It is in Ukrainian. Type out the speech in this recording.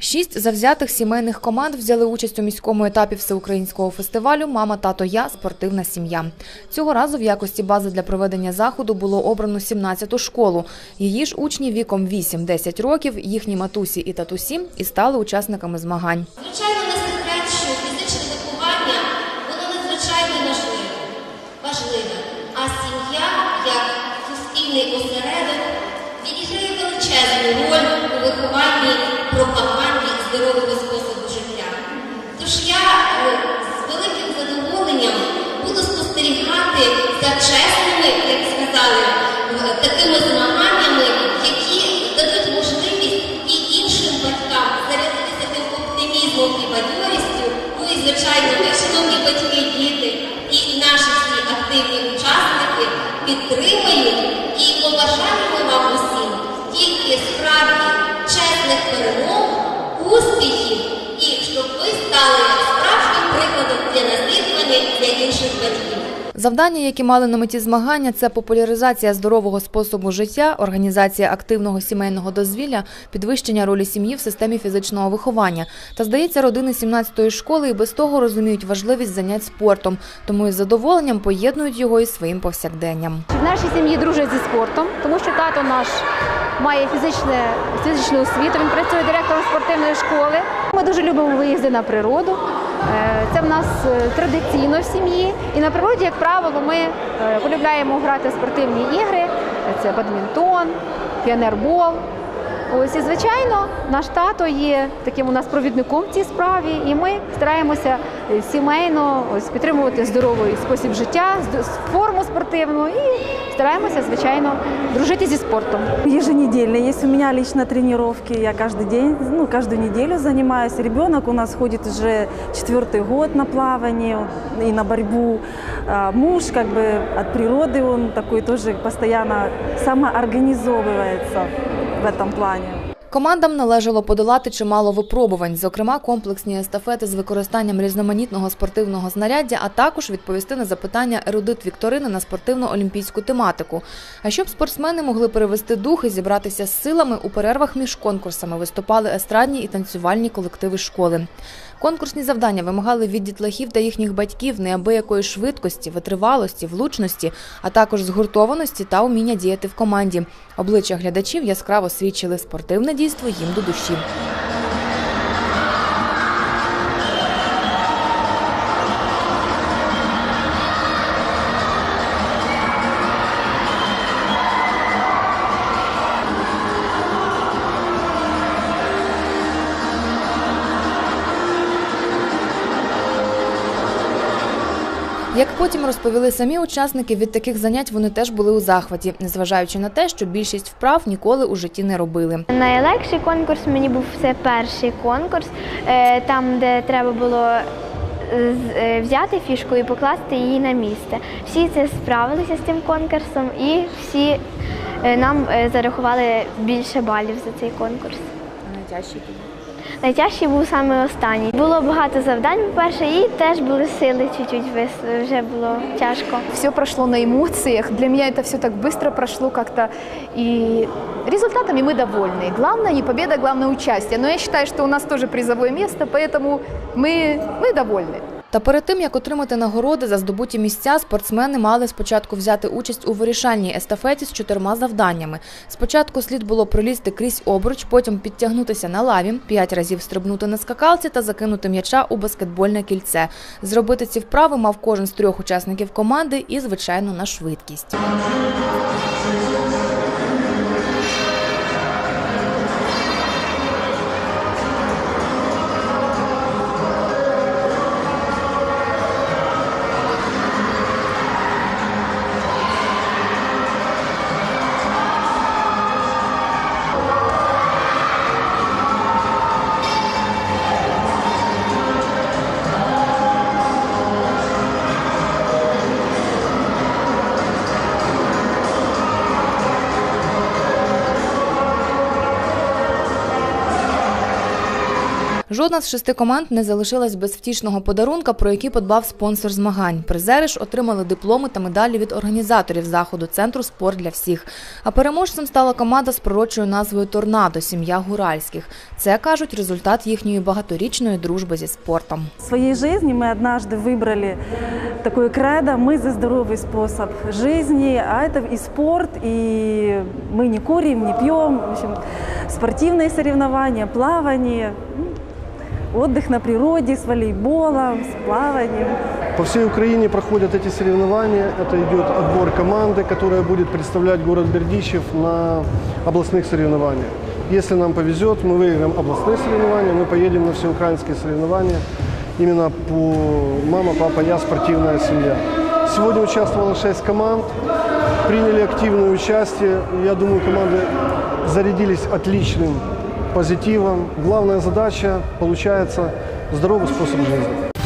Шість завзятих сімейних команд взяли участь у міському етапі всеукраїнського фестивалю Мама, тато, я спортивна сім'я. Цього разу в якості бази для проведення заходу було обрано 17-ту школу. Її ж учні віком 8-10 років, їхні матусі і татусі і стали учасниками змагань. Звичайно, не секрет, що фізичне виховання воно надзвичайно важливе. важливе. А сім'я, як суспільний осередок, відіграє величезну роль у вихованні пропаганді здорового способу життя. Тож я е, з великим задоволенням буду спостерігати за чесними, інших батьків. Завдання, які мали на меті змагання, це популяризація здорового способу життя, організація активного сімейного дозвілля, підвищення ролі сім'ї в системі фізичного виховання. Та здається, родини 17-ї школи і без того розуміють важливість занять спортом, тому із задоволенням поєднують його із своїм повсякденням. В нашій сім'ї дружать зі спортом, тому що тато наш має фізичне, фізичну освіту, він працює директором спортивної школи. Ми дуже любимо виїзди на природу. Е, Це в нас е, традиційно в сім'ї. І на природі, як правило, ми е, полюбляємо грати спортивні ігри. Це бадмінтон, піонербол. Ось і звичайно, наш тато є таким у нас провідником в цій справі, і ми стараємося е, сімейно ось підтримувати здоровий спосіб життя, з- з- форму спортивну і стараємося, звичайно, дружити зі спортом. Еженедельно есть у меня лично тренировки. Я каждый день, ну, каждую неделю занимаюсь. Ребенок у нас ходит уже четвертый год на плавание и на борьбу. А Муж как бы от природы, он такой тоже постоянно самоорганизовывается в этом плане. Командам належало подолати чимало випробувань, зокрема комплексні естафети з використанням різноманітного спортивного знаряддя, а також відповісти на запитання ерудит Вікторини на спортивно-олімпійську тематику. А щоб спортсмени могли перевести дух і зібратися з силами, у перервах між конкурсами виступали естрадні і танцювальні колективи школи. Конкурсні завдання вимагали від дітлахів та їхніх батьків неабиякої швидкості, витривалості, влучності, а також згуртованості та уміння діяти в команді. Обличчя глядачів яскраво свідчили спортивне дійство їм до душі. Потім розповіли самі учасники, від таких занять вони теж були у захваті, незважаючи на те, що більшість вправ ніколи у житті не робили. Найлегший конкурс мені був це перший конкурс, е, там, де треба було е, е, взяти фішку і покласти її на місце. Всі це справилися з цим конкурсом і всі нам зарахували більше балів за цей конкурс. Найтяжчий Найтяжчий був саме останній. Було багато завдань, по-перше, і теж були сили чуть-чуть, вис- вже було тяжко. Все прошло на эмоциях. Для меня это все так быстро прошло как-то. И результатами мы довольны. Главное не победа, главное участие. Но я считаю, что у нас тоже призовое место, поэтому мы, мы довольны. Та перед тим, як отримати нагороди за здобуті місця, спортсмени мали спочатку взяти участь у вирішальній естафеті з чотирма завданнями. Спочатку слід було пролізти крізь обруч, потім підтягнутися на лаві, п'ять разів стрибнути на скакалці та закинути м'яча у баскетбольне кільце. Зробити ці вправи мав кожен з трьох учасників команди і, звичайно, на швидкість. Жодна з шести команд не залишилась без втішного подарунка, про який подбав спонсор змагань. Призери ж отримали дипломи та медалі від організаторів заходу центру Спорт для всіх. А переможцем стала команда з пророчою назвою Торнадо сім'я Гуральських. Це кажуть результат їхньої багаторічної дружби зі спортом. В своей жизни мы однажды выбрали такое кредо «Мы за здоровый способ жизни», а это и спорт, и мы не курим, не пьем, в общем, спортивные соревнования, плавание, м, – отдых на природе с волейболом, с плаванием. По всей Украине проходят эти соревнования. Это идет отбор команды, которая будет представлять город Бердичев на областных соревнованиях. Если нам повезет, мы выиграем областные соревнования, мы поедем на всеукраинские соревнования. Именно по «Мама, папа, я» спортивная семья. Сегодня участвовало шесть команд, приняли активное участие. Я думаю, команды зарядились отличным позитивом. Главная задача, получается, здоровый способ жизни.